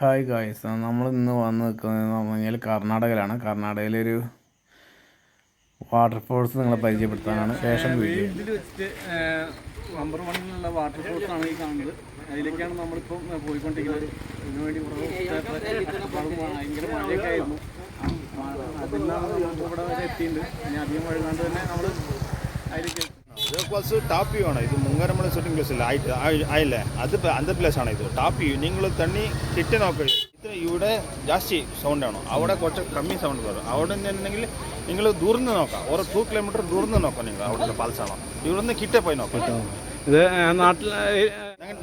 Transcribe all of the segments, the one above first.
Hi guys നമ്മൾ ഇന്ന് വന്ന് നിൽക്കുന്നത് കഴിഞ്ഞാൽ കർണാടകയിലാണ്. കർണാടകയിലൊരു വാട്ടർഫോൾസ് നിങ്ങളെ പരിചയപ്പെടുത്താനാണ് ശേഷം ഇതിൽ വെച്ചിട്ട് നമ്പർ വണ്ണിലുള്ള വാട്ടർഫോൾസ് ആണ് ഈ കാണുന്നത്. അതിലേക്കാണ് നമ്മളിപ്പം പോയിക്കൊണ്ടിരിക്കുന്നത്. ഇതിനുവേണ്ടി ഭയങ്കര മഴയൊക്കെ ആയിരുന്നു അതിൽ നിന്നാണ് നമുക്ക് ഇവിടെ വരെ എത്തിയിട്ടുണ്ട്. ഇനി അധികം വഴുകാണ്ട് തന്നെ നമ്മൾ അതിലേക്ക് ಜೋಗ್ವಾಲ್ಸು ಟಾಪ್ ವ್ಯೂ ഇത് ಇದು ಮುಂಗಾರಮಳೆ ಶೂಟಿಂಗ್ ಪ್ಲೇಸ್ ಇಲ್ಲ ಆಯ್ತು ಆಯಿಲ್ಲ ಅದು പ്ലേസ് ആണ് ഇത്? ടാപ്പ് വ്യൂ നിങ്ങൾ തണ്ണി കിട്ടി നോക്കരുത് ഇത് ഇവിടെ ജാസ്തി സൗണ്ട് ആണ്? അവിടെ കുറച്ച് കമ്മി സൗണ്ട് വരും അവിടെ നിന്നുണ്ടെങ്കിൽ നിങ്ങൾ ദൂർന്ന് നോക്കാം. ഓരോ ടു കിലോമീറ്റർ ദൂർന്ന് നോക്കാം നിങ്ങൾ. അവിടുത്തെ പാൽസാണോ ഇവിടുന്ന് കിട്ടേ പോയി നോക്കാം. ഇത് നാട്ടിൽ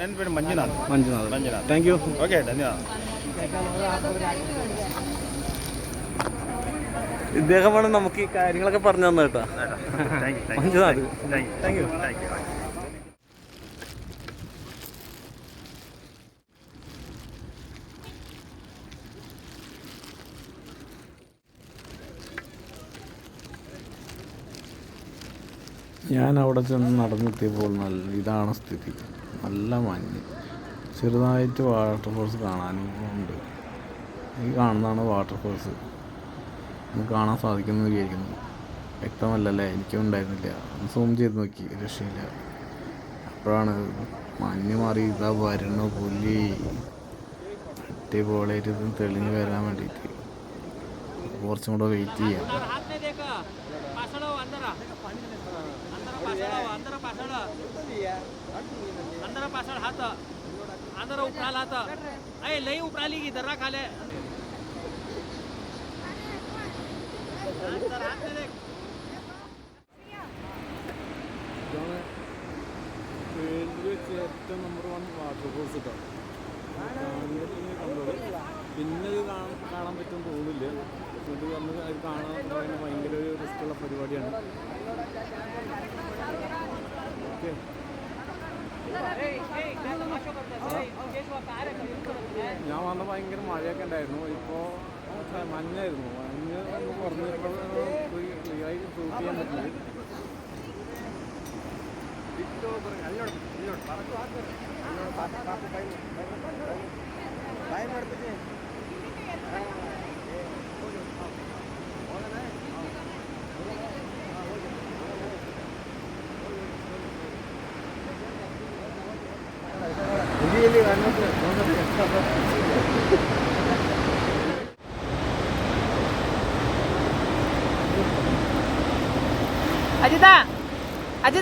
എന്റെ പേര് Manjunath. Manjunath. Manjunath. Thank you okay ധന്യവാദം. ഇദ്ദേഹമാണ് നമുക്ക് ഈ കാര്യങ്ങളൊക്കെ പറഞ്ഞു തന്നെ കേട്ടോ. താങ്ക് യു ഞാൻ അവിടെ ചെന്ന് നടന്നെത്തിയപ്പോൾ നല്ല ഇതാണ് സ്ഥിതി. നല്ല മഞ്ഞ്. ചെറുതായിട്ട് വാട്ടർഫോൾസ് കാണാനും ഉണ്ട്. ഈ കാണുന്നതാണ് വാട്ടർഫോൾസ് കാണാൻ സാധിക്കുമെന്ന് വിചാരിക്കുന്നു വ്യക്തമല്ലല്ലേ എനിക്കും ഉണ്ടായിരുന്നില്ല ഒന്ന് സൂം ചെയ്ത് നോക്കി രക്ഷയില്ല അപ്പോഴാണ് മഞ്ഞ് മാറി ഇതാ വരണ പുലി അടിപൊളിയായിട്ട് ഇത് തെളിഞ്ഞ് വരാൻ വേണ്ടിയിട്ട് കുറച്ചും കൂടെ വെയിറ്റ് ചെയ്യാം हात नाही दे का पासळा अंधारा अंधारा पासळा अंधारा पासळा अंधारा पासळ हात अंधारा उपराला हात अय लई उपराली की दर्रा खाले ഇതാണ് വേൾഡിൽ വെച്ച് ഏറ്റവും നമ്പർ വൺ വാട്ടർ ഫോൾസ് കേട്ടോ കണ്ടോളൂ പിന്നെ ഇത് കാണാൻ പറ്റും തോന്നില്ല ഇത് വന്ന് അത് കാണാൻ പറയുന്നത് ഭയങ്കര ഒരു റിസ്ക്കുള്ള പരിപാടിയാണ് ഓക്കെ ഞാൻ വന്ന ഭയങ്കര മഴയൊക്കെ ഉണ്ടായിരുന്നു. ഇപ്പോൾ മഞ്ഞായിരുന്നു മഞ്ഞ് ഒന്ന് കുറഞ്ഞപ്പോൾ ക്ലിയറായി 阿就这阿啊就